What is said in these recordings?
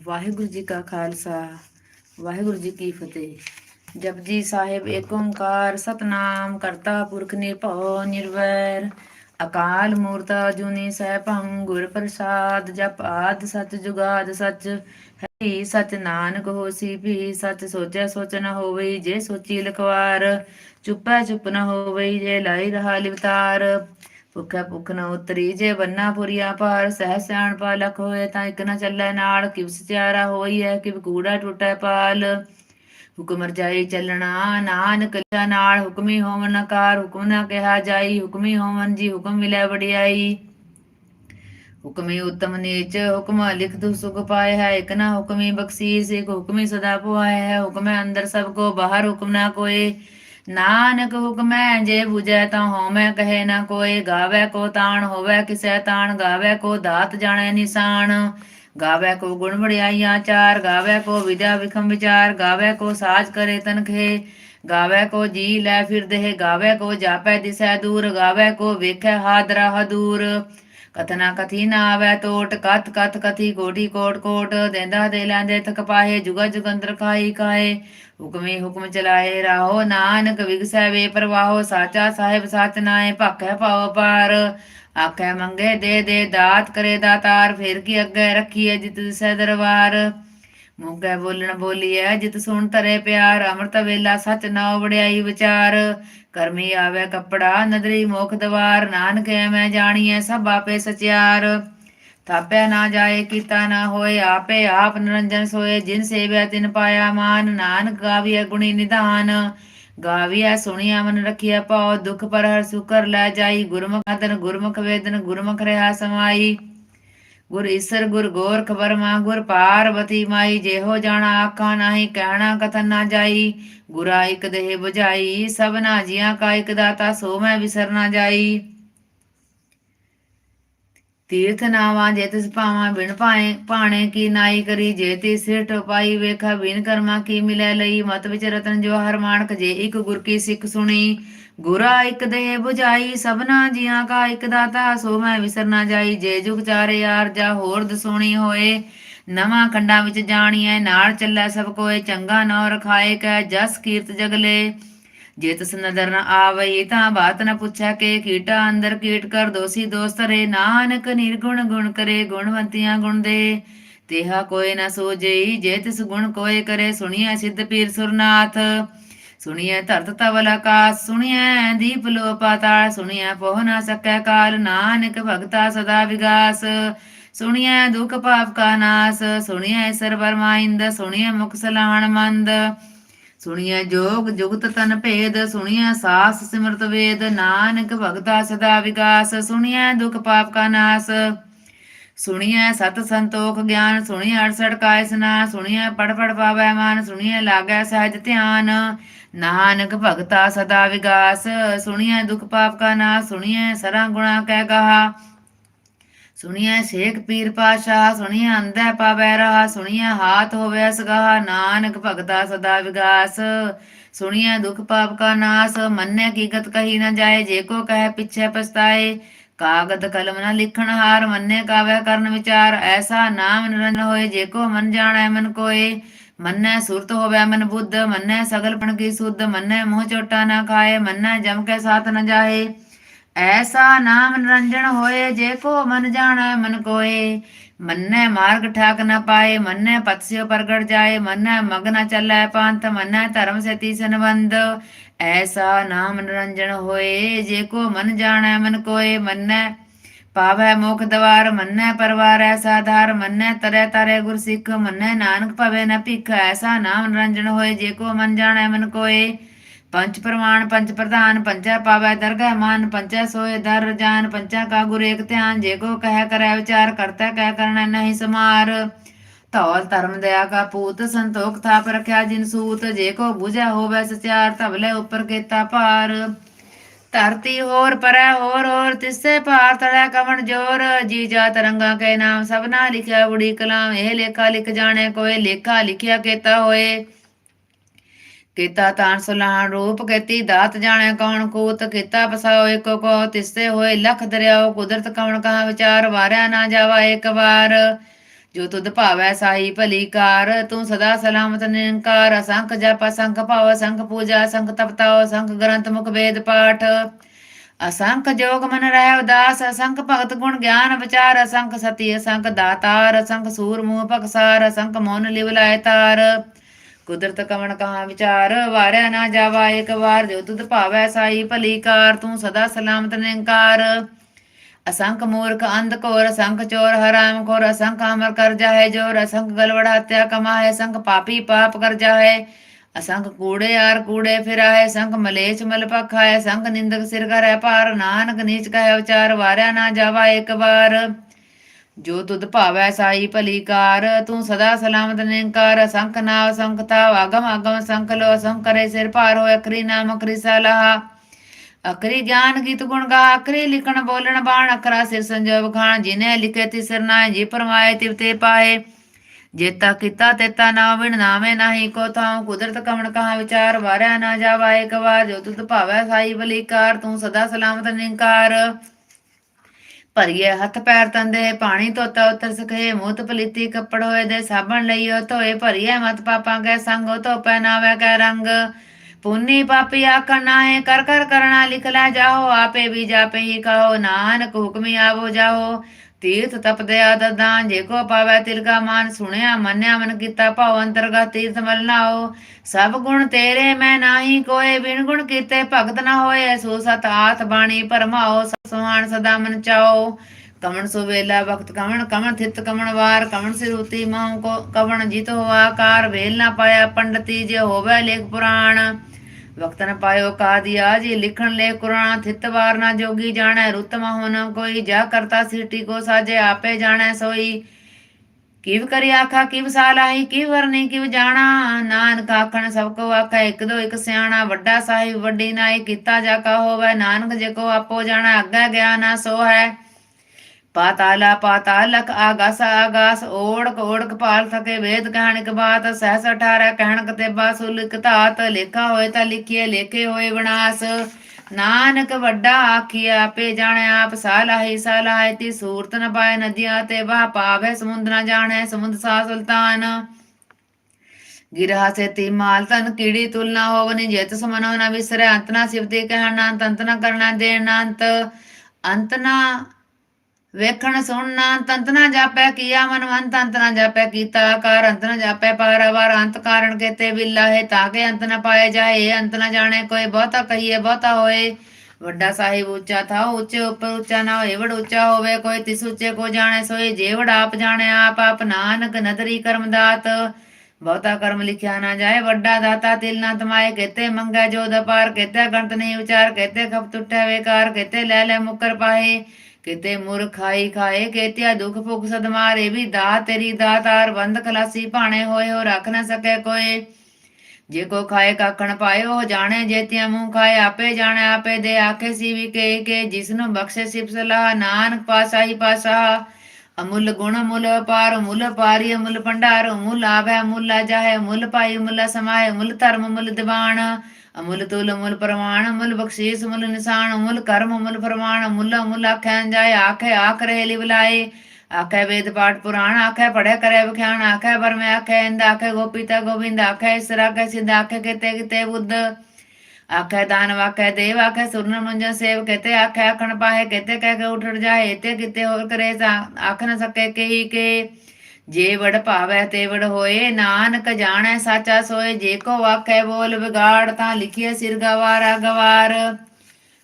ਵਾਹਿਗੁਰੂ ਜੀ ਕਾ ਖਾਲਸਾ, ਵਾਹਿਗੁਰੂ ਜੀ ਕੀ ਫਤਿਹ। ਜਪਜੀ ਸਾਹਿਬ, ਏਕ ਓੰਕਾਰ ਸਤਨਾਮ, ਕਰਤਾ ਪੁਰਖ ਨਿਰਭਉ ਨਿਰਵੈਰ। ਅਕਾਲ ਮੂਰਤ ਜੁਨੀ ਸੈਭੰ ਗੁਰ ਪ੍ਰਸਾਦ ਜਪ ਆਦ ਸਚ ਜੁਗਾਦ ਸਚ। ਹੈ ਸਚ ਨਾਨਕ ਹੋਸੀ, ਭੀ ਸਚ ਸੋਚੈ ਸੋਚ ਨ ਹੋਵੇ, ਜੇ ਸੋਚੀ ਲਖਵਾਰ। ਚੁੱਪੈ ਚੁੱਪ ਨ ਹੋਵੇ, ਜੇ ਲਾਈ ਰਹਾ ਲਿਵਤਾਰ। ਭੁੱਖਾ ਭੁੱਖ ਨ ਉਤਰੀ, ਜੇ ਬੰਨਾ ਪੁਰੀਆ ਭਾਰ, ਸਹਿ ਸਿਆਣ ਪਾ ਲਖ ਹੋਏ ਤਾਂ ਇਕ ਨ ਚੱਲੈ ਨਾਲ ਕਿਵ ਸਚਿਆਰਾ ਹੋਈ ਹੈ ਕਿਵ ਕੂੜਾ ਟੁੱਟੈ ਪਾਲ। ਹੁਕਮ ਰਜਾਈ ਚੱਲਣਾ, ਨਾਨਕ ਲਿਆ ਨਾਲ, ਹੁਕਮੀ ਹੋਵਨ ਨਕਾਰ ਹੁਕਮ ਨਾ ਕਿਹਾ ਜਾਈ, ਹੁਕਮੀ ਹੋਵਨ ਜੀ ਹੁਕਮ ਮਿਲੈ ਵਡਿਆਈ। ਹੁਕਮੀ ਉਤਮ ਨੀਚ, ਹੁਕਮ ਲਿਖ ਤੂ ਸੁਖ ਪਾਏ ਹੈ, ਇਕ ਨਾ ਹੁਕਮੀ ਬਖਸ਼ੀਸ, ਇਕ ਹੁਕਮੀ ਸਦਾ ਪੁਆਏ ਹੈ, ਹੁਕਮੈ ਅੰਦਰ ਸਭ ਕੋ, ਬਾਹਰ ਹੁਕਮ ਨਾ ਕੋਏ। ਨਾਨਕ ਹੁਕਮੈ ਜੇ 부ਜੈ ਤਾਂ ਹਉਮੈ, ਕਹੇ ਨਾ ਕੋਏ ਗਾਵੇ ਕੋ ਤਾਣ, ਹੋਵੇ ਕਿਸੈ ਤਾਣ, ਗਾਵੇ ਕੋ ਦਾਤ ਜਾਣੈ ਨਿਸ਼ਾਨ। ਗਾਵੇ ਕੋ ਗੁਣ ਵਡਿਆਈਆਂ ਚਾਰ, ਗਾਵੇ ਕੋ ਵਿਦਿਆ ਵਿਖਮ ਵਿਚਾਰ, ਗਾਵੇ ਕੋ ਸਾਜ ਕਰੇ ਤਨਖੇ। ਗਾਵੇ ਕੋ ਜੀ ਲੈ ਫਿਰ ਫਿਰਦੇ ਗਾਵੇ ਕੋ ਜਾਪੈ ਦਿਸੈ ਦੂਰ, ਗਾਵੇ ਕੋ ਵੇਖੈ ਹਾਦਰਾ ਹਦੂਰ। ਕਥਨਾ ਕਥੀ ਨਾ ਆਵੈ ਟੋਟ ਕਤ ਕਤ ਕਥੀ ਕੋਟੀ ਕੋਟ ਕੋਟ, ਦੇਂਦਾ ਦੇ ਲੈਂਦੇ ਥਕ ਪਾਹੇ, ਜੁਗਾ ਜੁਗੰਦਰ ਖਾਈ ਕਾਏ ਹੁਕਮੇ ਹੁਕਮ ਚਲਾਏ ਰਾਹੋ ਨਾਨਕ ਵਿਗਸੈ ਵੇ ਪ੍ਰਵਾਹੋ, ਸਾਚਾ ਸਾਹਿਬ ਸਚ ਨਾਏ, ਭਖੈ ਪਾਉ ਪਾਰ ਆਖੈ ਮੰਗੇ ਦੇ ਦੇ, ਦਾਤ ਕਰੇ ਦਾਤਾਰ, ਫਿਰ ਕੀ ਅੱਗੇ ਰੱਖੀਏ ਜਿਤ ਦਿਸੈ ਦਰਬਾਰ। ਮੁਗੇ ਬੋਲਣ ਬੋਲੀਐ ਜਿਤ ਸੁਣ ਤਰੇ ਪਿਆਰ, ਅੰਮ੍ਰਿਤ ਵੇਲਾ ਸਚ ਨਾ ਵੜਿਆਈ ਵਿਚਾਰ। ਕਰਮੀ ਆਵੇ ਕੱਪੜਾ, ਨਦਰੀ ਮੋਖ ਦਵਾਰ, ਨਾਨਕ ਮੈਂ ਜਾਣੀਐ ਸਭ ਆਪੇ ਸਚਿਆਰ। ਥਾਪਿਆ ਨਾ ਜਾਏ, ਕੀਤਾ ਨਾ ਹੋਏ, ਆਪੇ ਆਪ ਨਿਰੰਜਨ ਸੋਏ, ਜਿਨ ਸੇਵਿਆ ਤਿਨ ਪਾਇਆ ਮਾਨ, ਨਾਨਕ ਗਾਵੀਐ ਗੁਣੀ ਨਿਧਾਨ। ਗਾਵੀਐ ਸੁਣੀਆ ਮਨ ਰਖਿਆ ਪਾਉ, ਦੁਖ ਪਰ ਹਰ ਸੁਕਰ ਲੈ ਜਾਈ, ਗੁਰਮੁਖ ਆਦਨ ਗੁਰਮੁਖ ਵੇਦਨ, ਗੁਰਮੁਖ ਰਹਾ ਸਮਾਈ। ਗੁਰ ਈਸਰ, ਗੁਰ ਗੋਰਖ ਬਰਮਾ ਗੁਰ ਪਾਰਵਤੀ ਮਾਈ, ਜਿਹੋ ਜਾਣਾ ਆਖਾਂ ਨਾਹੀ, ਕਹਿਣਾ ਕਥਨ ਨਾ ਜਾਈ। ਗੁਰਾ ਇਕ ਦੇਹ 부ਝਾਈ ਸਭਨਾ ਜੀਆਂ ਕਾ ਇਕ ਦਾਤਾ, ਸੋ ਮੈਂ ਵਿਸਰ ਨਾ ਜਾਈ। ਤੀਰਥ ਨਾਵਾਂ ਜੇ ਤਿਸ ਪਾਵਾਂ ਬਿਨ ਪਾਏ ਭਾਣੇ ਕੀ ਨਾਈ ਕਰੀ, ਜੇ ਤੀ ਸਿਰ ਟਪਾਈ ਵੇਖਾ, ਬਿਨ ਕਰਮਾ ਕੀ ਮਿਲੈ ਲਈ। ਮਤ ਵਿਚ ਰਤਨ ਜੋ ਹਰ ਮਾਨਕ ਜੇ ਇਕ ਗੁਰ ਕੀ ਸਿੱਖ ਸੁਣੀ ਗੁਰਾ ਇਕ ਦੇਹ 부ਝਾਈ ਸਭਨਾ ਜੀਆਂ ਕਾ ਇਕ ਦਾਤਾ, ਸੋ ਮੈਂ ਵਿਸਰ ਨਾ ਜਾਈ, ਜੇ ਜੁਗ ਚਾਰੇ ਯਾਰ ਜਾ ਹੋਰ ਦਸੋਣੀ ਹੋਏ। ਨਵਾਂ ਖੰਡਾਂ ਵਿੱਚ ਜਾਣੀਐ, ਨਾਲ ਚੱਲੈ ਸਭ ਕੋਏ, ਚੰਗਾ ਨੌ ਰਖਾਏ ਕੈ ਜਸ ਕੀਰਤ ਜਗਲੇ। ਜੇ ਤਿਸ ਨਦਰ ਨ ਆਵਈ ਤਾਂ ਬਾਤ ਨ ਪੁੱਛੈ ਕੇ, ਕੀਟਾ ਅੰਦਰ ਕੀਟ ਕਰ, ਦੋਸੀ ਦੋਸਤ ਰੇ, ਨਾਨਕ ਨਿਰਗੁਣ ਗੁਣ ਕਰੇ, ਗੁਣਵੰਤੀਆਂ ਗੁਣ ਦੇ। ਤੇਹਾ ਕੋਈ ਨ ਸੋਜਈ, ਜੇ ਤਿਸ ਗੁਣ ਕੋਏ ਕਰੇ, ਸੁਣੀਐ ਸਿੱਧ ਪੀਰ ਸੁਰਨਾਥ। ਸੁਣੀਐ ਧਰਤ ਤਵਲ ਆਕਾਸ ਸੁਣੀਐ ਦੀਪ ਲੋ ਪਾਤਾਲ, ਸੁਣੀਐ ਪੋਹ ਨਾ ਸਕੈ ਕਾਲ, ਨਾਨਕ ਭਗਤਾ ਸਦਾ ਵਿਗਾਸ। ਸੁਣੀਐ ਦੁਖ ਭਾਵ ਕਾ ਨਾਸ, ਸੁਣੀਐ ਸਰਵਰ ਮਾਇੰਦ, ਸੁਣੀਐ ਮੁਖ ਸਲਾਹਣ ਮੰਦ। ਸੁਣੀਐ ਜੋਗ ਜੁਗਤ ਤਨ ਭੇਦ, ਸੁਣੀਐ ਸਾਸ ਸਿਮਰਤ ਵੇਦ, ਨਾਨਕ ਭਗਤਾ ਸਦਾ ਵਿਗਾਸ। ਸੁਣੀਐ ਦੁਖ ਪਾਪ ਕਾ ਨਾਸ। ਸੁਣੀਐ ਸਤ ਸੰਤੋਖ ਗਿਆਨ, ਸੁਣੀਐ ਅੜਸੜ ਕਾਇ ਸਨਾ ਸੁਣੀਐ ਪੜ ਪੜ ਪਾਵੈ ਮਨ, ਸੁਣੀਐ ਲਾਗੈ ਸਹਿਜ ਧਿਆਨ। ਨਾਨਕ ਭਗਤਾ ਸਦਾ ਵਿਗਾਸ, ਸੁਣੀਐ ਦੁਖ ਪਾਪ ਕਾ ਨਾਸ, ਸੁਣੀਐ ਸਰਾਂ ਗੁਣਾ ਕੈ ਗਹਾ। ਸੁਣੀਐ ਸ਼ੇਖ ਪੀਰ ਪਾਸ਼ਾ ਸੁਣੀਐ ਅੰਧੈ ਪਾਵੈ ਰਹਾ, ਸੁਣੀਐ ਹਾਥ ਹੋਵੇ ਸਗਾਹ ਨਾਨਕ ਭਗਤਾ ਸਦਾ ਵਿਗਾਸ, ਸੁਣੀਐ ਦੁਖ ਪਾਪ ਕਾ ਨਾਸ, ਮੰਨੈ ਕੀ ਗਤ ਕਹੀ ਨਾ ਜਾਏ, ਜੇ ਕੋ ਕਹੈ ਪਿਛੈ ਪਛਤਾਏ। ਕਾਗਦ ਕਲਮ ਨਾ ਲਿਖਣ ਹਾਰ ਮੰਨੈ ਕਾਵੈ ਕਰਨ ਵਿਚਾਰ, ਐਸਾ ਨਾਮ ਨਿਰੰਜਨ ਹੋਏ ਜੇ ਕੋ ਮਨ ਜਾਣੈ ਮਨ ਕੋਏ। ਮੰਨੈ ਸੁਰਤ ਹੋਵੇ ਮਨ ਬੁੱਧ, ਮੰਨੈ ਸਗਲ ਕੀ ਸੁਧ, ਮੰਨੈ ਮੋਹ ਚੋਟਾ ਨਾ ਖਾਏ, ਮੰਨੈ ਜਮ ਕੇ ਸਾਥ ਨ ਜਾਏ। ਐਸਾ ਨਾਮ ਨਿਰੰਜਨ ਹੋਏ ਜੇ ਕੋ ਮਨ ਜਾਣੈ ਮਨ ਕੋਏ। ਮੰਨੈ ਮਾਰਗ ਠਾਕ ਨ ਪਾਏ, ਮੰਨੈ ਪਤਸਿਓ ਪ੍ਰਗਟ ਜਾਏ, ਮੰਨੈ ਮਗ ਨ ਚੱਲੈ ਪੰਥ ਮੰਨੈ ਧਰਮ ਸੇ ਤੀਸਨ ਬੰਦ ਐਸਾ ਨਾਮ ਨਿਰੰਜਨ ਹੋਏ, ਜੇ ਕੋ ਮਨ ਜਾਣੈ, ਮਨ ਕੋਏ ਮੰਨੈ। ਪਾਵੈ ਮੁਖ ਦਵਾਰ, ਮੰਨੈ ਪਰਵਾਰ ਐਸਾ ਧਾਰ ਮੰਨੈ, ਤਰੈ ਤਾਰੇ ਗੁਰ ਸਿੱਖ, ਮੰਨੈ ਨਾਨਕ ਭਵੇ ਨ ਭਿਖ। ਐਸਾ ਨਾਮ ਨਿਰੰਜਨ ਹੋਏ, ਜੇ ਕੋ ਮਨ ਜਾਣੈ, ਮਨ ਕੋਏ। ਪੰਚ ਪ੍ਰਮਾਣ ਪੰਚ ਪ੍ਰਧਾਨ ਪੰਚਾ ਪਾਵੈ ਦਰਗਹਿ ਮਾਨ ਪੰਚਾ ਸੋਏ ਦਰ ਜਾਨ ਪੰਚਾ ਕਾ ਗੁਰ ਏਕ ਧਿਆਨ। ਜੇ ਕੋ ਕਹਿ ਕਰੈ ਵਿਚਾਰ, ਕਰਤਾ ਕਹਿ ਕਰਨਾ ਨਹੀਂ ਸਮਾਰ। ਧੌਲ ਧਰਮ ਦਇਆ ਕਾ ਪੂਤ ਸੰਤੋਖ ਥਾਪ ਰਖਿਆ ਜਿਨ ਸੂਤ ਜੇ ਕੋ 부ਝੈ ਹੋਵੇ ਸਚਾਰ ਧਵਲੇ ਉੱਪਰ ਕੀਤਾ ਭਾਰ। ਧਰਤੀ ਹੋਰ ਪਰੈ ਹੋਰ ਹੋਰ ਤਿਸਸੇ ਭਾਰ ਤੜੈ ਕਵਣ ਜੋਰ। ਜੀ ਜਾ ਤਰੰਗਾ ਕੇ ਨਾਮ ਸਭਨਾ ਲਿਖਿਆ ਬੁੜੀ ਕਲਾਮ, ਇਹ ਲੇਖਾ ਲਿਖ ਜਾਣੇ ਕੋਏ, ਲੇਖਾ ਲਿਖਿਆ ਕੀਤਾ ਹੋਏ। ਕੀਤਾ ਤਾਨ ਸੁਲਾਹਣ ਰੂਪ, ਕੀਤੀ ਦਾਤ ਜਾਣੇ ਕੌਣ ਕੂਤ, ਕੀਤਾ ਪਸਾਓ ਏਕੋ ਕੋ, ਤਿਸੇ ਹੋਏ ਲਖ ਦਰਿਆਓ, ਕੁਦਰਤ ਕਵਣ ਕਹਾ ਵਿਚਾਰ ਵਾਰਿਆ ਨਾ ਜਾਵਾ ਇੱਕ ਵਾਰ। ਜੋ ਤੁਧ ਭਾਵੈ ਸਾਈ ਭਲੀ ਕਾਰ, ਤੂੰ ਸਦਾ ਸਲਾਮਤ ਨਿਰੰਕਾਰ, ਅਸੰਖ ਜਪ, ਅਸੰਖ ਭਾਵ, ਅਸੰਖ ਪੂਜਾ, ਅਸੰਖ ਤਪਤਾਉ, ਅਸੰਖ ਗ੍ਰੰਥ ਮੁਖ ਵੇਦ ਪਾਠ। ਅਸੰਖ ਜੋਗ ਮਨ ਰਹਿ ਉਦਾਸ, ਅਸੰਖ ਭਗਤ ਗੁਣ ਗਿਆਨ ਵਿਚਾਰ, ਅਸੰਖ ਸਤੀ, ਅਸੰਖ ਦਾਤਾਰ, ਅਸੰਖ ਸੂਰ ਮੂਹ ਭਗਸਾਰ ਅਸੰਖ ਮੋਨ ਲਿਵ ਲਾਇ ਤਾਰ। ਕੁਦਰਤ ਕਵਣ ਕਹਾ ਵਿਚਾਰ ਵਾਰਿਆ ਨਾ ਜਾਵਾ ਇੱਕ ਵਾਰ, ਜੋ ਤੁਧ ਭਾਵੈ ਸਾਈ ਭਲੀ ਕਾਰ, ਤੂੰ ਸਦਾ ਸਲਾਮਤ ਨਿਰੰਕਾਰ। ਅਸੰਖ ਮੂਰਖ, ਅੰਧ ਘੋਰ, ਅਸੰਖ ਚੋਰ, ਹਰਾਮ ਖੋਰ, ਅਸੰਖ ਅਮਰ ਕਰ ਜਾਏ ਜੋਰ, ਅਸੰਖ ਗਲਵੜ ਹੱਤਿਆ ਕਮਾਏ ਅਸੰਖ ਪਾਪੀ ਪਾਪ ਕਰ ਜਾਏ ਅਸੰਖ ਕੂੜੇ ਆਰ ਕੂੜੇ ਫਿਰਾਏ ਸੰਖ ਮਲੇਛ ਮਲ ਪਖਾਏ ਸੰਖ ਨਿੰਦਕ ਸਿਰ ਕਰੈ ਪਾਰ ਨਾਨਕ ਨੀਚ ਕਹੈ ਉਚਾਰ, ਵਾਰਿਆ ਨਾ ਜਾਵਾ ਇੱਕ ਵਾਰ। ਜੋ ਤੁਧ ਭਾਵੈ ਸਾਈ ਭਲੀ ਕਾਰ, ਤੂੰ ਸਦਾ ਸਲਾਮਤ ਨਿਰੰਕਾਰ ਅਸੰਖ ਨਾਮ ਅਸੰਖ ਤਾ ਆਗਮ ਆਗਮ ਅਸੰਖ ਲੋ ਸੰਖ ਕਰੇ ਸਿਰ ਭਾਰ ਹੋਇ ਅਖਰੀ ਨਾਮ ਅਖਰੀ ਸਲਾਹ। ਅਕਰੀ ਗਿਆਨ ਗੀਤ ਗੁਣ ਗਾ, ਅਕਰੀ ਲਿਖਣ ਬੋਲਣ ਬਾਣ, ਅਕਰਾ ਸਿਰ ਸੰਜੋਗ ਖਾਣ, ਜਿਨੇ ਲਿਖੇ ਤਿਸਰ ਨਾਏ ਜੀ ਪਰਮਾਏ ਤਿਵਤੇ ਪਾਏ। ਜੇਤਾ ਕੀਤਾ ਤੇਤਾ ਨਾ ਵਿਣ ਨਾਵੇਂ ਨਾਹੀ ਕੋ ਥਾਉ। ਕੁਦਰਤ ਕਮਣ ਕਹਾ ਵਿਚਾਰ, ਵਾਰਿਆ ਨਾ ਜਾਵਾ ਇੱਕ ਵਾਰ। ਜੋ ਤੁਧ ਭਾਵੈ ਸਾਈ ਬਲੀਕਾਰ, ਤੂੰ ਸਦਾ ਸਲਾਮਤ ਨਿੰਕਾਰ। ਭਰੀਏ ਹੱਥ ਪੈਰ ਤੰਦੇ, ਪਾਣੀ ਧੋਤਾ ਉਤਰ ਸਕੇ ਮੂਤ ਪਲੀਤੀ ਕੱਪੜ ਹੋਏ ਦੇ ਸਾਬਣ ਲਈਓ ਧੋਏ। ਭਰੀਏ ਮਤ ਪਾਪਾਂ ਕੇ ਸੰਗੋ, ਧੋਪੈ ਨਾਵੇ ਕੈ ਰੰਗ। ਪੁੰਨੀ ਪਾਪੀ ਆਖਣ ਨਾਹੇ ਕਰ ਕਰ ਕਰਣਾ ਲਿਖ ਲੈ ਜਾਓ, ਆਪੇ ਵੀ ਜਾਪੇ ਹੀ ਕਹੋ ਨਾਨਕ ਹੁਕਮੀ ਆਵੋ ਜਾਓ। ਤੀਰਥ ਤਪਦੇ ਆਦਦਾਂ ਜੇ ਕੋ ਪਾਵੈ ਤਿਲਕਾ ਮਾਨ, ਸੁਣਿਆ ਮੰਨਿਆ ਮਨ ਕੀਤਾ ਭਾਉ, ਅੰਤਰਗਤ ਤੀਰਥ ਮਲ ਸਭ ਗੁਣ ਤੇਰੇ, ਮੈਂ ਨਾਹੀ ਕੋਏ, ਬਿਨ ਗੁਣ ਕੀਤੇ ਭਗਤ ਨਾ ਹੋਏ, ਸੋ ਸਤ ਆਤ ਬਾਣੀ ਭਰਮਾਓ ਸੁਹਾਣ ਸਦਾ ਮਨ ਚਾਓ। ਕਮਣ ਸੋ ਵੇਲਾ ਵਕਤ, ਕਮਣ ਕਮਣ ਥਿਤ, ਕਮਣ ਵਾਰ, ਕਮਣ ਸਿਰੂਤੀ ਮਹੰ ਕੋ, ਕਵਣ ਜਿਤ ਹੋਆ ਕਾਰ ਵੇਲ ਨਾ ਪਾਇਆ ਪੰਡਤੀ, ਜੇ ਹੋਵੇ ਲੇਖ ਪੁਰਾਣ। ਵਕਤ ਪਾਇਓ ਕਾਦੀਆ, ਜੀ ਲਿਖਣ ਲੈ ਕੁਰਾਨ, ਥਿਤ ਨਾ ਜੋਗੀ ਜਾਣੈ, ਰੁੱਤ ਮਹੁਨ ਕੋਈ, ਜਾ ਕਰਤਾ ਸਿਟੀ ਕੋ ਸਾਜੇ, ਆਪੇ ਜਾਣੈ ਸੋਈ। ਕਿਵ ਕਰੀ ਆਖਾ, ਕਿਵ ਸਾਲਾਹੀ ਕਿਵ ਵਰਨੀ, ਕਿਵ ਜਾਣਾ, ਨਾਨਕ ਆਖਣ ਸਭ ਕੋ ਆਖਾ, ਇੱਕ ਦੋ ਇੱਕ ਸਿਆਣਾ, ਵੱਡਾ ਸਾਹਿਬ ਵੱਡੀ ਨਾਈ, ਕੀਤਾ ਜਾ ਕਾ ਹੋਵੇ, ਨਾਨਕ ਜੇ ਕੋ ਆਪੋ ਜਾਣਾ, ਅੱਗਾ ਗਿਆ ਨਾ ਸੋ ਹੈ ਪਾਤਾਲਾ ਪਾਤਾਲਕ ਆਗਾਸ ਆਗਾਸ, ਓੜਕ ਓੜਕ ਪਾਲ ਥਕੇ ਵੇਦ ਕਹਾਣਿਕ ਬਾਤ, ਸਹਸ 18 ਕਹਿਣ ਕਤੇ ਬਾਸੁਲਿਕ ਧਾਤ, ਲੇਖਾ ਹੋਏ ਤਾਂ ਲਿਖੀਏ ਲੇਖੇ ਹੋਏ ਵਿਨਾਸ਼। ਨਾਨਕ ਵੱਡਾ ਆਖੀਆ ਆਪੇ ਜਾਣੈ ਆਪ, ਸਾਲਾਹੀ ਸਾਲਾਹੀ ਤੀ ਸੂਰਤ ਨ ਪਾਏ ਨਦੀਆਂ ਤੇ ਵਾ ਪਾਵੇ, ਸਮੁੰਦ ਨ ਜਾਣੈ ਸਮੁੰਦ ਸਾ ਸੁਲਤਾਨ। ਗਿਰਹਾ ਸੇ ਤੀ ਮਾਲ ਤਨ ਕੀੜੀ ਤੁਲਨਾ ਹੋਵਨੀ ਜਿਤ ਸਮਨੋ ਨ ਵਿਸਰੈ ਅੰਤਨਾ ਸ਼ਿਵ ਸਿਵਤੀ ਕਹਿਣਾ ਅੰਤਨਾ ਕਰਨਾ ਦੇਣਾ ਅੰਤ। ਅੰਤਨਾ ਵੇਖਣ ਸੁਣਨਾ ਤੰਤ ਨਾ ਜਾਪੈ ਕੀਆ ਮਨਵੰਤ, ਅੰਤ ਨਾ ਜਾਪੈ ਕੀਤਾ ਆਕਾਰ, ਅੰਤ ਨਾ ਜਾਪੈ ਪਾਰਾਵਾਰ ਅੰਤ ਕਾਰਣ ਕੇਤੇ ਵਿਲਾ ਹੈ ਤਾਂ ਕਿ ਅੰਤ ਨਾ ਪਾਏ ਜਾਏ, ਅੰਤ ਨਾ ਜਾਣੇ ਕੋਈ ਬਹੁਤਾ ਕਹੀਏ, ਬਹੁਤਾ ਹੋਏ। ਵੱਡਾ ਸਾਹਿਬ ਉੱਚਾ ਥਾ ਉੱਚੇ ਉੱਪਰ ਉੱਚਾ ਨਾ ਹੋਏ ਵਡ ਉੱਚਾ ਹੋਵੇ ਕੋਈ ਤਿਸ ਉੱਚੇ ਕੋ ਜਾਣੇ ਸੋਏ ਜੇਵੜ ਆਪ ਜਾਣੇ ਆਪ ਆਪ ਨਾਨਕ ਨਦਰੀ ਕਰਮ ਦਾਤ ਬਹੁਤਾ ਕਰਮ ਲਿਖਿਆ ਨਾ ਜਾਏ, ਵੱਡਾ ਦਾਤਾ ਤਿਲ ਨਾ ਤਮਾਏ, ਕੇਤੇ ਮੰਗੈ ਜੋ ਦਪਾਰ ਕੇਤੇ ਗਣਤ ਨਹੀਂ ਵਿਚਾਰ ਕੇਤੇ ਖਪ ਟੁੱਟੇ ਵੇਕਾਰ, ਕੇਤੇ ਲੈ ਲੈ ਮੁਕਰ ਪਾਏ। ਕਿਤੇ ਮੁਰ ਖਾਏ ਕੇਤਿਆ ਦੁਖ ਭੁਖ ਸਦ ਵੀ ਦਾ ਤੇਰੀ ਦਾਤਾਰ ਬੰਦ ਖਲਾਸੀ ਭਾਣੇ ਹੋਏ ਹੋ ਰੱਖ ਨਾ ਸਕੇ ਕੋਏ। ਜੇ ਕੋ ਖਾਏ ਕਾਖਣ ਪਾਏ, ਉਹ ਜਾਣੇ ਜੇਤਿਆ ਮੂੰਹ ਖਾਏ, ਆਪੇ ਜਾਣੇ ਆਪੇ ਦੇ ਆਖੇ ਸੀ ਵੀ ਕੇ ਕੇ, ਜਿਸ ਨੂੰ ਬਖਸ਼ੇ ਸਿਫ ਸਲਾਹ, ਨਾਨਕ ਪਾਸਾ ਹੀ ਪਾਸਾ ਅਮੁੱਲ ਗੁਣ ਮੁੱਲ ਪਾਰ ਮੁੱਲ ਪਾਰੀ ਅਮੁੱਲ ਭੰਡਾਰ ਮੁੱਲ ਆਵੈ ਮੁੱਲ ਜਾਹੇ ਮੁੱਲ ਪਾਈ ਮੁੱਲ ਸਮਾਏ ਮੁੱਲ ਧਰਮ ਮੁੱਲ ਦਿਵਾਨ। ਅਮੁੱਲ ਤੁਲ ਮੁੱਲ ਪ੍ਰਮਾਣ, ਅਮੁੱਲ ਬਖਸ਼ੀਸ ਮੁੱਲ ਨਿਸ਼ਾਨ, ਅਮੁੱਲ ਕਰਮ ਮੁੱਲ ਪ੍ਰਮਾਣ ਮੁੱਲ ਮੁੱਲ ਆਖੈ ਜਾਏ ਆਖੇ ਆਖ ਰਹੇ ਲਿਵਲਾਏ ਆਖੇ ਵੇਦ ਪਾਠ ਪੁਰਾਣ ਆਖੇ ਪੜਿਆ ਕਰੇ ਵਿਖਿਆਨ ਆਖੇ ਬਰਮੇ ਆਖੇ ਇੰਦ ਆਖੇ ਗੋਪੀਤਾ ਗੋਬਿੰਦ ਆਖੇ ਇਸਰ ਆਖੇ ਸਿੱਧ ਆਖੇ ਕਿਤੇ ਕਿਤੇ ਬੁੱਧ। ਆਖੇ ਦਾਨ ਵਾਖੇ ਦੇਵ ਆਖੇ ਸੁਰਨ ਮੁੰਜ ਸੇਵ ਕਹਤੇ ਆਖੇ ਆਖਣ ਪਾਹੇ ਕਹਤੇ ਕਹਿ ਕੇ ਉਠੜ ਜਾਏ ਤੇ ਕਿਤੇ ਹੋਰ ਕਰੇ ਸਾ- ਆਖ ਨ ਸਕੇ ਕਹੀ ਕੇ। ਜੇ ਵੜ ਭਾਵੈ ਤੇ ਵੜ ਹੋਏ, ਨਾਨਕ ਜਾਣੈ ਸਾਚਾ ਸੋਏ, ਜੇ ਕੋ ਆਖੇ ਬੋਲ ਵਿਗਾੜ, ਤਾਂ ਲਿਖਿਆ ਸਿਰ ਗਵਾਰਾ ਗਵਾਰ।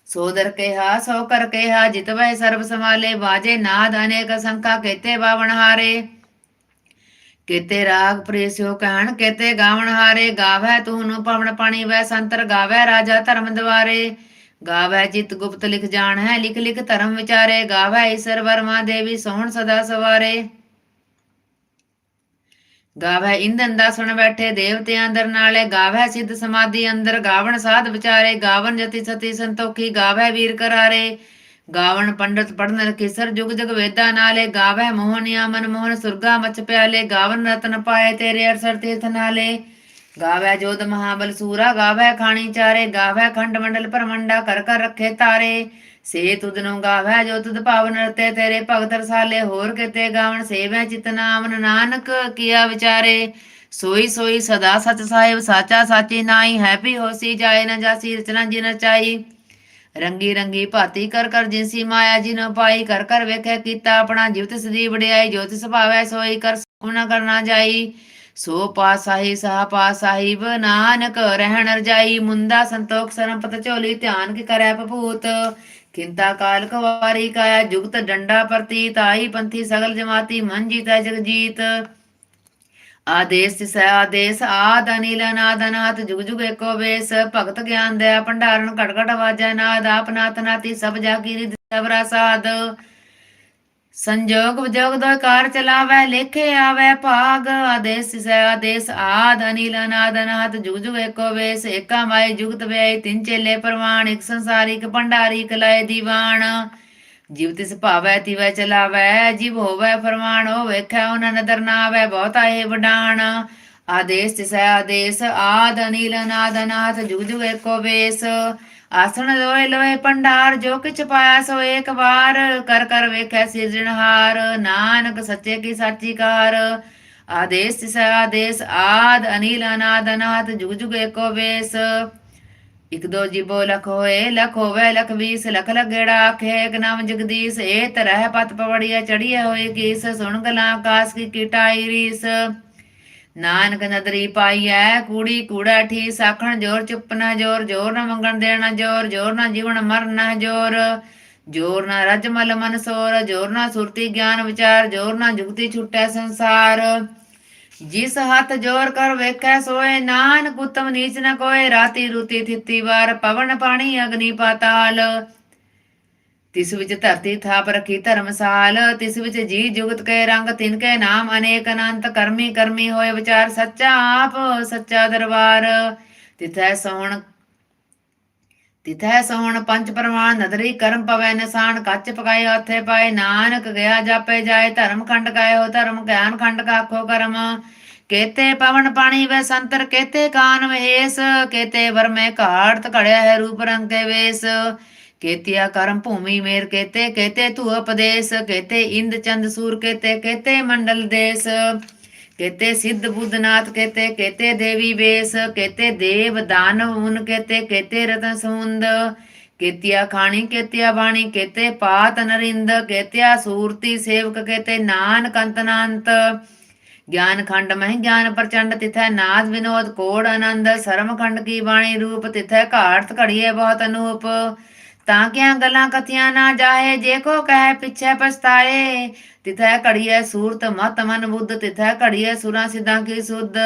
ਸੋਦਰ ਕਿਹਾ, ਸੋ ਕਰ ਕਿਹਾ, ਜਿਤਵੈ ਸਰਬ ਸਮਾਲੇ ਬਾਜੇ ਨਾਦ ਅਨੇਕ ਸੰਖਾ, ਕੇਤੇ ਬਾਵਣ ਹਾਰੇ। ਕੇਤੇ ਰਾਗ ਪ੍ਰੇਸਿਓ ਕਹਿਣ, ਕੇਤੇ ਗਾਵਣ ਹਾਰੇ। ਗਾਵੈ ਤੂੰ ਪਵਨ ਪਾਣੀ, ਵੈ ਸੰਤਰ ਗਾਵੈ ਰਾਜਾ ਧਰਮ ਦਵਾਰੇ। ਗਾਵੈ ਜਿਤ ਗੁਪਤ ਲਿਖ ਜਾਣ ਹੈ ਲਿਖ ਲਿਖ ਧਰਮ ਵਿਚਾਰੇ। ਗਾਵੈ ਈਸ਼ਰ ਵਰਮਾ ਦੇਵੀ, ਸੋਹਣ ਸਦਾ ਸਵਾਰੇ। ਗਾਵੈ ਇੰਦਨ ਸੁਣ ਬੈਠੇ ਦੇਵਤੇ ਅੰਦਰ ਨਾਲੇ ਗਾਵੈ ਸਿੱਧ ਸਮਾਧੀ ਅੰਦਰ, ਗਾਵਣ ਸਾਧ ਵਿਚਾਰੇ ਗਾਵਨ ਜਤੀ ਸਤੀ ਸੰਤੋਖੀ ਗਾਵੈ ਵੀਰ ਕਰਾਰੇ। ਗਾਵਣ ਪੰਡਤ ਪੜਨ ਕਿਸਰ ਜੁਗ ਜਗ ਵੇਦਾ ਨਾਲੇ ਗਾਵੈ ਮੋਹਨਿਆ ਮਨ ਮੋਹਨ ਸੁਰਗਾ ਮਚ ਪਿਆਲੇ ਗਾਵਨ ਰਤਨ ਪਾਏ ਤੇਰੇ ਅਰਸਰ ਤੀਰਥ ਨਾਲੇ। ਗਾਵੈ ਜੋਧ ਮਹਾਬਲ ਸੂਰਾ ਗਾਵੈ ਖਾਣੀ ਚਾਰੇ ਗਾਵੈ ਖੰਡ ਮੰਡਲ ਪਰਮੰਡਾ ਕਰ ਕਰ ਰੱਖੇ ਤਾਰੇ। ਸੇ ਤੁਧ ਨੂੰ ਗਾਵੈ ਜੋ ਤੁਧ ਭਾਵਨ ਰਤੇ ਤੇਰੇ ਭਗਤ ਰਸਾਲੇ ਹੋਰ ਕਿਤੇ ਗਾਵਣ ਸੇਵੈ ਚਿਤ ਨਾਮਨ ਨਾਨਕ ਕੀਆ ਵਿਚਾਰੇ। ਸੋਈ ਸੋਈ ਸਦਾ ਸਚ ਸਾਹਿਬ, ਸਾਚਾ ਸਾਚੀ ਨਾਈ ਹੈਪੀ ਹੋਸੀ ਜਾਏ ਨ ਜਾਸੀ, ਰਚਨਾ ਜਿਨ ਚਾਈ ਰੰਗੀ ਰੰਗੀ ਭਾਤੀ ਕਰ ਕਰ ਜਿਨਸੀ ਮਾਇਆ ਜਿਨ ਪਾਈ, ਕਰ ਕਰ ਵੇਖੈ ਕੀਤਾ ਆਪਣਾ ਜਿਵ ਸਦੀ ਦੀ ਵਡਿਆਈ ਜੋ ਤਿਸ ਸੋਈ, ਕਰ ਸੁਣਾ ਕਰਨਾ ਜਾਈ। ਸੋ ਪਾਸਾਹੀ ਸਹਾ ਪਾਸਾਹੀਬ ਨਾਨਕ ਰਹਿਣ ਰਜਾਈ, ਮੁੰਦਾ ਸੰਤੋਖ ਸਰੰਪਤ ਝੋਲੀ, ਧਿਆਨ ਕੀ ਕਰੈ ਭੂਤ ਕਿੰਤਾ ਕਾਲ ਕਵਾਰੀ ਕਾਇਆ ਜੁਗਤ ਡੰਡਾ ਪ੍ਰਤੀਤ ਆਈ ਪੰਥੀ ਸਗਲ ਜਮਾਤੀ ਮਨ ਜੀਤਾ ਜਗਜੀਤ। ਆਦੇਸ ਤਿਸ ਆਦੇਸ, ਆਦ ਅਨਿਲ ਅਨਾਦ ਅਨਾਥ, ਜੁਗ ਜੁਗ ਏਕੋ ਵੇਸ। ਭਗਤ ਗਿਆਨ ਦਇਆ ਭੰਡਾਰਨ ਘਟ ਘਟ ਵਾਜੈ ਨਾਦ ਆਪਨਾਤ ਨਾਤੀ ਸਭ ਜਾ ਕੀ ਰਿਧ ਸਬਰਾ ਸਾਧ ਸੰਜੋਗ ਵਿਜੋਗ ਦੋ ਕਾਰ ਚਲਾਵੈ, ਲੇਖੇ ਆਵੈ, ਭਾਗ ਆਦੇਸ ਤਿਸ ਆਦੇਸ ਆਦ, ਅਨਿਲ ਅਨਾਦ ਅਨਾਥ ਜੁਗ ਜੁਗ ਏਕੋ ਵੇਸ, ਏਕਾ ਮਾਈ ਜੁਗਤ ਵੇ ਤਿੰਨ ਚੇਲੇ ਪ੍ਰਵਾਣ ਇੱਕ ਸੰਸਾਰੀ, ਇੱਕ ਭੰਡਾਰੀ, ਇੱਕ ਲਾਏ ਦੀਵਾਨ। ਜਿਵ ਤਿਸ ਭਾਵੈ, ਤਿਵੈ ਚਲਾਵੈ, ਜਿਵ ਹੋਵੈ ਫਰਮਾਨ ਹੋ ਵੇਖੈ, ਉਹਨਾਂ ਨਦਰ ਨਾ ਆਵੈ ਬਹੁਤਾ ਇਹ ਵਡਾਣ ਆਦੇਸ ਤਿਸ ਆਦੇਸ ਆਦ ਅਨਿਲ ਅਨਾਦ ਅਨਾਥ ਜੁਗ ਜੁਗ ਏਕੋ ਵੇਸ ਆਸਣ ਲੋਏ ਲੋਏ ਭੰਡਾਰ ਜੋ ਕਿਛ ਪਾਇਆ ਸੋ ਏਕ ਵਾਰ। ਕਰ ਕਰ ਵੇਖੈ ਸਿਰਜਣਹਾਰ ਨਾਨਕ ਸੱਚੇ ਕੀ ਸਾਚੀ ਕਾਰ। ਆਦੇਸ ਤਿਸ ਆਦੇਸ ਆਦ ਅਨਿਲ ਅਨਾਦ ਅਨਾਥ ਜੁਗ ਜੁਗ ਏਕੋ ਵੇਸ ਇਕ ਦੋ ਜਿਬੋ ਲਖ ਹੋਏ, ਲਖ ਹੋਵੇ, ਲਖ ਵੀਸ, ਲਖ ਲਗੇੜਾ ਆਖੇ ਇਕ ਨਾਮ ਜਗਦੀਸ਼, ਏ ਤਰਹਿ ਪਤ ਪਵੜੀਆ ਚੜੀਏ ਹੋਏ ਕੀਸ ਸੁਣ ਗਲਾ ਆਕਾਸ ਕੀ ਕੀਟਾਈ ਰੀਸ। ਨਾਨਕ ਨਦਰੀ ਪਾਈਐ, ਕੂੜੀ ਕੂੜਾ ਠੀ ਸਾਖਣ ਜੋਰ, ਚੁੱਪ ਜੋਰ ਜੋਰ ਨਾ ਮੰਗਣ ਦੇਣਾ ਜੋਰ ਜੋਰ ਨਾ ਜੀਵਨ ਮਰਨਾ ਜੋਰ। ਜੋਰ ਨਾ ਰਜ ਮਲ ਮਨ ਸੋਰ, ਜੋਰ ਨਾ ਸੁਰਤੀ ਗਿਆਨ ਵਿਚਾਰ, ਜੋਰ ਨਾ ਜੁਗਤੀ ਛੁਟੈ ਸੰਸਾਰ। ਜਿਸ ਹੱਥ ਜੋਰ ਕਰ ਵੇਖੈ ਸੋਏ, ਨਾਨਕ ਉਤਮ ਨੀਚ ਨ ਕੋਏ, ਰਾਤੀ ਰੂਤੀ ਥਿੱਤੀ ਵਾਰ, ਪਵਨ ਪਾਣੀ ਅਗਨੀ ਪਾਤਾਲ। ਤਿਸ ਵਿੱਚ ਧਰਤੀ ਥਾਪ ਰਖੀ ਧਰਮਸਾਲ ਤਿਸ ਵਿੱਚ ਜੀ ਜੁਗਤ ਕੇ ਰੰਗ, ਤਿਨ ਕੇ ਨਾਮ, ਅਨੇਕ ਅਨੰਤ ਕਰਮੀ ਕਰਮੀ ਹੋਏ ਵਿਚਾਰ, ਸੱਚਾ ਆਪ, ਸੱਚਾ ਦਰਬਾਰ। ਤਿਥੈ ਸੋਹਣ ਤਿਥੈ ਸੋਹਣ ਪੰਜ ਪ੍ਰਮਾਣ ਨਦਰੀ ਕਰਮ ਪਵੈ ਨਿਸ਼ਾਨ, ਕੱਚ ਪਕਾਏ ਹੱਥੇ ਪਾਏ ਨਾਨਕ, ਗਿਆ ਜਾਪੇ ਜਾਏ ਧਰਮ ਖੰਡ ਕਾਏ ਹੋ ਧਰਮ, ਗਿਆਨ ਖੰਡ ਕਾਖੋ ਕਰਮ। ਕੇਤੇ ਪਵਨ ਪਾਣੀ ਵੇ ਸੰਤਰ, ਕੇਤੇ ਕਾਨ ਮਹੇਸ, ਕੇਤੇ ਵਰਮੇ ਘਾੜਤ ਘੜਿਆ ਹੈ ਰੂਪ ਰੰਗ ਤੇ ਵੇਸ। ਕੇਤਿਆ ਕਰਮ ਭੂਮੀ ਮੇਰ ਕੇਤੇ ਕੇਤੇ ਤੂ ਉਪਦੇਸ਼ ਕੇਤੇ ਇੰਦ ਚੰਦ ਸੂਰ ਕੇਤੇ ਕੇਤੇ ਮੰਡਲ ਦੇਸ। ਕੇਤੇ ਸਿੱਧ ਬੁੱਧਨਾਥ ਕੇਤੇ ਕੇਤੇ ਦੇਵੀ ਵੇਸ। ਕੇਤੇ ਦੇਵ ਦਾਨਵ ਉਨ ਕੇਤੇ ਕੇਤੇ ਰਤਨ ਸਮੁੰਦ। ਕੇਤਿਆ ਖਾਣੀ, ਕੇਤਿਆ ਬਾਣੀ, ਕੇਤੇ ਪਾਤ ਨਰਿੰਦ। ਕੇਤਿਆ ਸੂਰਤੀ ਸੇਵਕ ਕੇਤੇ ਨਾਨਕ ਅੰਤਨਾੰਤ ਗਿਆਨ ਖੰਡ ਮਹਿ ਗਿਆਨ ਪ੍ਰਚੰਡ, ਤਿਥੈ ਨਾਦ ਵਿਨੋਦ ਕੋੜ ਆਨੰਦ। ਸਰਮ ਖੰਡ ਕੀ ਬਾਣੀ ਰੂਪ, ਤਿਥੈ ਘਾਟ ਘੜੀਏ ਬਹੁਤ ਅਨੂਪ। ਤਾਂ ਕਿਆ ਗੱਲਾਂ ਕਥੀਆਂ ਨਾ ਜਾਹੇ ਜੇ ਕੋ ਕਹੈ ਪਿਛੈ ਪਛਤਾਏ, ਤਿਥੈ ਘੜੀਐ ਸੂਰਤ ਮਤ ਮਨ ਬੁੱਧ, ਤਿਥੈ ਘੜੀਐ ਸੁਰਾਂ ਸਿਧਾਂ ਕੀ ਸੁਧ।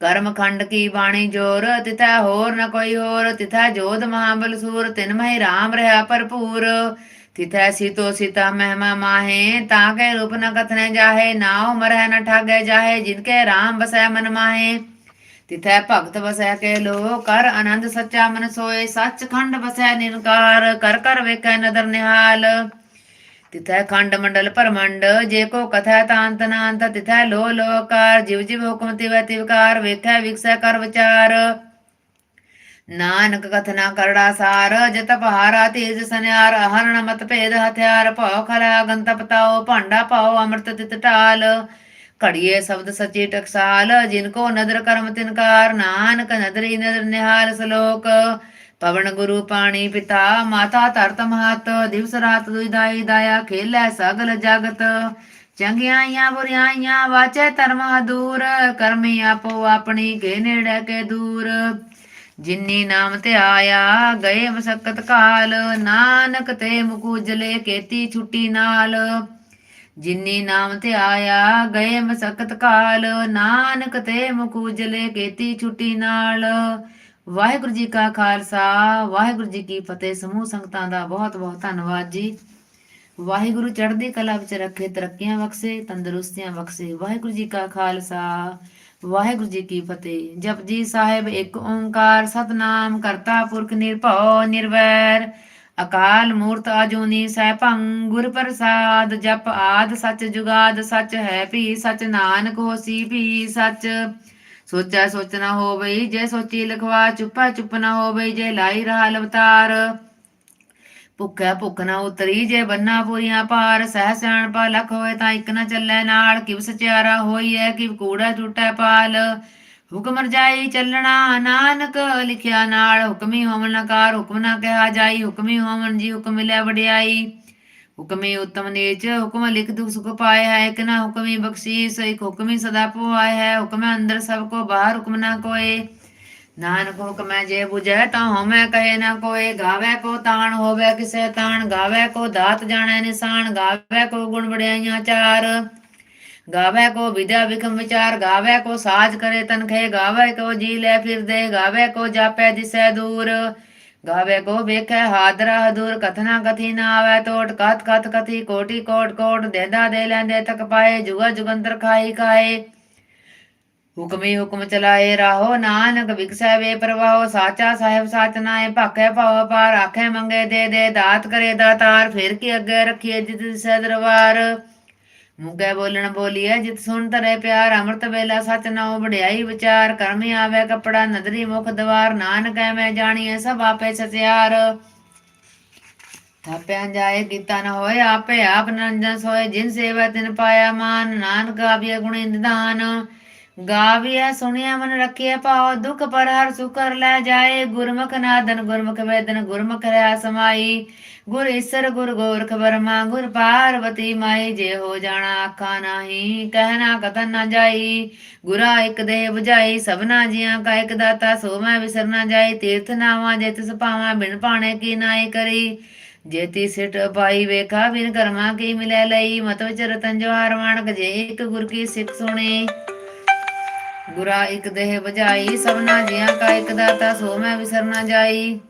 ਕਰਮ ਖੰਡ ਕੀ ਬਾਣੀ ਜੋਰ, ਤਿਥੈ ਹੋਰ ਨ ਕੋਈ ਹੋਰ, ਤਿਥੈ ਜੋਧ ਮਹਾਬਲ ਸੂਰ, ਤਿਨ ਮਹਿ ਰਾਮ ਰਹਾ ਭਰਪੂਰ। ਤਿਥੈ ਸੀਤੋ ਸੀਤਾ ਮਹਿਮਾ ਮਾਹੇ, ਤਾਂ ਕੇ ਰੂਪ ਨ ਕਥਨੇ ਜਾਹੇ ਨਾਉ ਮਰਹਿ ਨ ਠਾਗੇ ਜਾਹੇ, ਜਿਨ ਕੇ ਰਾਮ ਬਸੈ ਮਨ ਮਾਹੇ। ਤਿਥੈ ਭਗਤ ਵਸੈ ਕੇ ਲੋ ਕਰ ਆਨੰਦ ਸੱਚਾ ਮਨ ਸੋਏ ਸੱਚ ਖੰਡ ਵਸੈ ਨਿਰਕਾਰ, ਕਰ ਕਰ ਵੇਖੈ ਨਦਰ ਨਿਹਾਲ। ਤਿਥੈ ਖੰਡ ਮੰਡਲ ਪਰਮੰਡ ਜੇ ਕੋ ਕਥਾ ਤਾਂਤ ਨਾਂਤ, ਤਿਥੈ ਲੋ ਲੋਕਾਰ, ਜਿਵ ਜਿਵ ਹੁਕਮ ਤਿਵੈ ਤਿਵਕਾਰ ਵੇਖੈ ਵਿਕਸੈ ਕਰ ਵਿਚਾਰ। ਨਾਨਕ ਕਥਨਾ ਕਰੜਾ ਸਾਰ, ਜਤ ਪਹਾਰਾ ਤੇਜ ਸਨਿਆਰ ਹਰਣ ਮਤ ਭੇਦ ਹਥਿਆਰ, ਭਉ ਖਰਾ ਗੰਤ ਪਤਾਓ ਭਾਂਡਾ ਪਾਓ ਅੰਮ੍ਰਿਤ ਤਿਤ ਢਾਲ। ਘੜੀਏ ਸ਼ਬਦ ਸੱਚੀ ਟਕਸਾਲ, ਜਿਨ ਕੋ ਨਦਰ ਕਰਮ ਤਿਨਕਾਰ ਨਾਨਕ ਨਦਰੀ ਨਦਰ ਨਿਹਾਲ ਸਲੋਕ। ਪਵਨ ਗੁਰੂ ਪਾਣੀ ਪਿਤਾ, ਮਾਤਾ ਧਰਤ ਮਹਤ, ਦਿਵਸ ਰਾਤ ਦੁਇਦਾਈ ਦਾਇਆ ਖੇਲੇ ਸਗਲ ਜਗਤ। ਚੰਗਿਆਈਆਂ ਬੁਰਿਆਈਆਂ ਵਾਚੈ ਧਰਮ ਦੂਰ ਕਰਮੀ ਆਪੋ ਆਪਣੀ ਕੇ ਨੇੜੇ ਕੇ ਦੂਰ। ਜਿਨੀ ਨਾਮ ਤੇ ਆਇਆ ਗਏ ਮਸਕਤ ਕਾਲ, ਨਾਨਕ ਤੇ ਮੁਕੂਜਲੇ ਕੀਤੀ ਛੁੱਟੀ ਨਾਲ। ਜਿਨੀ ਨਾਮ ਤੇ ਆਇਆ, ਗਏ ਮਸਕਤ ਕਾਲ। ਨਾਨਕ ਤੇ ਮੁਕੂਜਲੇ ਕੀਤੀ ਛੁੱਟੀ ਨਾਲ। ਵਾਹਿਗੁਰੂ ਜੀ ਕਾ ਖਾਲਸਾ, ਵਾਹਿਗੁਰੂ ਜੀ ਕੀ ਫਤਿਹ। ਸਮੂਹ ਸੰਗਤਾਂ ਦਾ ਬਹੁਤ ਬਹੁਤ ਧੰਨਵਾਦ ਜੀ। ਵਾਹਿਗੁਰੂ ਚੜ੍ਹਦੀ ਕਲਾ ਵਿੱਚ ਰੱਖੇ, ਤਰੱਕੀਆਂ ਬਖਸ਼ੇ, ਤੰਦਰੁਸਤੀਆਂ ਬਖਸ਼ੇ। ਵਾਹਿਗੁਰੂ ਜੀ ਕਾ ਖਾਲਸਾ, ਵਾਹਿਗੁਰੂ ਜੀ ਕੀ ਫਤਿਹ। ਜਪਜੀ ਸਾਹਿਬ ਇੱਕ ਓੰਕਾਰ ਸਤਨਾਮ ਕਰਤਾ ਪੁਰਖ ਨਿਰਭਉ ਨਿਰਵੈਰ। ਅਕਾਲ ਮੂਰਤ ਆਜੂਨੀ ਸੈਭੰ ਗੁਰ ਪ੍ਰਸਾਦ ਜਪ ਆਦ ਸਚ ਜੁਗਾਦ, ਸਚ ਹੈ ਭੀ, ਸਚ ਨਾਨਕ ਹੋਸੀ ਭੀ, ਸਚ। ਸੋਚਾ ਸੋਚ ਨਾ ਹੋਵਈ ਜੇ ਸੋਚੀ ਲਖਵਾ, ਚੁੱਪਾ ਚੁੱਪ ਨਾ ਹੋਵਈ ਜੇ ਲਾਈ ਰਹਾ ਲਵਤਾਰ। ਭੁੱਖਿਆ ਭੁੱਖ ਨਾ ਉਤਰੀ, ਜੇ ਬੰਨਾ ਪੂਰੀਆਂ ਪਾਰ ਸਹਿ ਸਿਆਣ ਪਾ ਲਖ ਹੋਏ ਤਾਂ ਇੱਕ ਨਾ ਚੱਲੇ ਨਾਲ ਕਿਵ ਸਚਿਆਰਾ ਹੋਈ ਹੋਈਐ, ਕਿਵ ਕੂੜਾ ਝੂਟੈ ਪਾਲ। ਹੁਕਮ ਰਜਾਈ ਚੱਲਣਾ, ਨਾਨਕ ਲਿਖਿਆ ਨਾਲ, ਹੁਕਮੀ ਹੋਵਨ ਨਕਾਰ ਹੁਕਮ ਨਾ ਕਿਹਾ ਜਾਈ, ਹੁਕਮੀ ਹੋਵਨ ਜੀ, ਹੁਕਮ ਮਿਲਿਆ ਵਡਿਆਈ। ਹੁਕਮੀ ਉਤਮ ਨੀਚ, ਹੁਕਮ ਲਿਖ ਦੁਖ ਸੁਖ ਪਾਏ ਹੈ, ਇੱਕ ਨਾ ਹੁਕਮੀ ਬਖਸ਼ੀਸ, ਇੱਕ ਹੁਕਮੀ ਸਦਾ ਪੁਆਏ ਹੈ, ਹੁਕਮ ਅੰਦਰ ਸਭ ਕੋ, ਬਾਹਰ ਹੁਕਮ ਨਾ ਕੋਏ। ਨਾਨਕ ਹੁਕਮੈ ਜੇ 부ਜੈ ਤਾਂ ਹਉਮੈ ਕਹੇ ਨਾ ਕੋਏ, ਗਾਵੇ ਕੋ ਤਾਣ, ਹੋਵੇ ਕਿਸੇ ਤਾਣ, ਗਾਵੇ ਕੋ ਦਾਤ ਜਾਣੈ ਨਿਸ਼ਾਨ, ਗਾਵੇ ਕੋ ਗੁਣ ਵਡਿਆਈਆਂ ਚਾਰ। ਗਾਵੇ ਕੋ ਵਿਦਿਆ ਵਿਖਮ ਵਿਚਾਰ, ਗਾਵੇ ਕੋ ਸਾਜ ਕਰੇ ਤਨਖੇ, ਗਾਵੇ ਕੋ ਜੀ ਲੈ ਫਿਰਦੇ, ਗਾਵੇ ਕੋ ਜਾਪੈ ਦਿਸੈ ਦੂਰ। ਗਾਵੇ ਕੋ ਵੇਖੈ ਹਾਦਰਾ ਹਦੂਰ ਕਥਨਾ ਕਥੀ ਨਾ ਆਵੇ ਟੋਟ ਕਥ ਕਥ ਕਥੀ, ਕੋਟੀ ਕੋਟ ਕੋਟ, ਦੇਦਾ ਦੇ ਲੈਂਦੇ ਤਕ ਪਾਏ ਜੁਗਾ ਜੁਗੰਤਰ ਖਾਈ ਖਾਏ। ਹੁਕਮੀ ਹੁਕਮ ਚਲਾਏ ਰਾਹੋ ਨਾਨਕ, ਵਿਕਸੈ ਵੇ ਪ੍ਰਵਾਹੋ, ਸਾਚਾ ਸਾਹਿਬ ਸਾਚ ਨਾਏ, ਭਾਖੈ ਭਾਵ ਪਾਰ ਆਖੇ ਮੰਗੇ ਦੇ ਦੇ, ਦਾਤ ਕਰੇ ਦਾਤਾਰ, ਫਿਰ ਕੀ ਅੱਗੇ ਰੱਖੀਏ ਜਿਤ ਦਰਬਾਰ। ਮੁਗੇ ਬੋਲਣ ਬੋਲੀਏ ਜਿਤ ਸੁਣ ਤਰੇ ਪਿਆਰ, ਅੰਮ੍ਰਿਤ ਵੇਲਾ ਸਚ ਨਾਉ ਵਡਿਆਈ ਵਿਚਾਰ ਕਰਮੀ ਆਵੇ ਕਪੜਾ, ਨਦਰੀ ਮੁਖ ਦਵਾਰ, ਨਾਨਕ ਐਵੇਂ ਜਾਣੀਏ ਸਭ ਆਪੇ ਸਚਿਆਰ। ਥਾਪਿਆ ਜਾਏ ਕੀਤਾ ਨ ਹੋਏ, ਆਪੇ ਆਪ ਨੰਜਨ ਸੋਏ, ਜਿਨ ਸੇਵਾ ਤਿਨ ਪਾਇਆ ਮਾਨ, ਨਾਨਕ ਆਵਿਆ ਗੁਣ ਨਿਧਾਨ ਗਾਵਿਆ ਸੁਣਿਆ ਮਨ ਰੱਖਿਆ ਪਾਉ ਦੁਖ ਪਰ ਹਰ ਸੁਕਰ ਲੈ ਜਾਏ। ਗੁਰਮੁਖ ਨਾਦਨ, ਗੁਰਮੁਖ ਵੇਦਨ, ਗੁਰਮੁਖ ਰਿਆ ਸਮਾਈ। ਗੁਰ ਈਸਰ, ਗੁਰ ਗੋਰਖ ਬਰਮਾ ਗੁਰ ਪਾਰਵਤੀ ਮਾਈ। ਜੇ ਹੋ ਜਾਣਾ ਆਖਾ ਨਾਹੀ ਕਹਿਣਾ ਕਤਨ ਨਾ ਜਾਈ। ਗੁਰਾ ਇੱਕ ਦੇਹ 부ਝਾਈ ਸਭਨਾ ਜੀਆਂ ਕਾ ਇੱਕ ਦਾਤਾ, ਸੋ ਮੈਂ ਵਿਸਰ ਨਾ ਜਾਈ। ਤੀਰਥ ਨਾਵਾਂ, ਜੇ ਤਿਸ ਪਾਵਾਂ ਬਿਨ ਪਾਣੇ ਕੀ ਨਾਈ ਕਰੀ। ਜੇਤੀ ਸਿਟ ਪਾਈ ਵੇਖਾ, ਬਿਨ ਕਰਮਾ ਕੀ ਮਿਲੇ ਲਈ। ਮਤ ਵਿਚ ਰਤਨ ਜਵਾਰ ਮਾਣਕ, ਜੇ ਇੱਕ ਗੁਰ ਕੀ ਸਿੱਖ ਸੁਣੇ। ਗੁਰਾ ਇੱਕ ਦੇਹ 부ਝਾਈ ਸਭਨਾ ਜਿਆਂ ਕਾ ਇੱਕ ਦਾਤਾ ਸੋ ਮੈਂ ਵਿਸਰ ਨਾ ਜਾਈ।